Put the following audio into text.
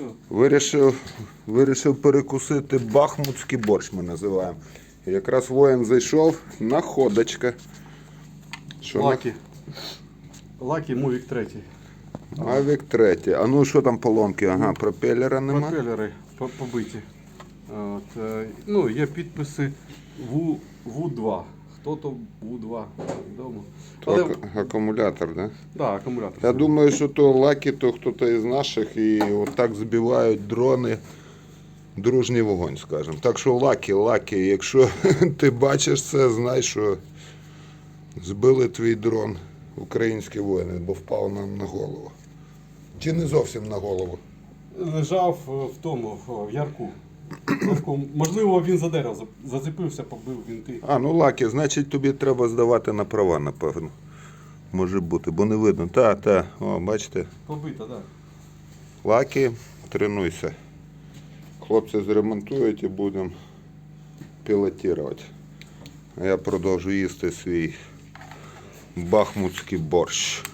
що? Вирішив, вирішив перекусити бахмутський борщ, ми називаємо. І якраз воїн зайшов, находочка. Що Лакі. Лакі Мувік 3. Мавік 3. А ну що там поломки? Ага, пропелера нема. Пропелери по- побиті. От, е, ну, є підписи Ву, Ву-2. Хто то Ву-2, невідомо. То Але, ак- акумулятор, да? да, акумулятор. Я думаю, що то лакі, то хто-то із наших і отак збивають дрони. Дружній вогонь, скажімо. Так що лакі, лакі, якщо ти бачиш це, знай, що збили твій дрон українські воїни, бо впав нам на голову. Чи не зовсім на голову? Лежав е, в тому, в в ярку. Ярку. Можливо, він за дерево зацепився, побив вінти. А, ну лакі, значить тобі треба здавати на права, напевно. Може бути, бо не видно. Та, та, о, бачите. Побита, так. Да. Лакі, тренуйся. Хлопці зремонтують і будемо пілотувати. А я продовжу їсти свій бахмутський борщ.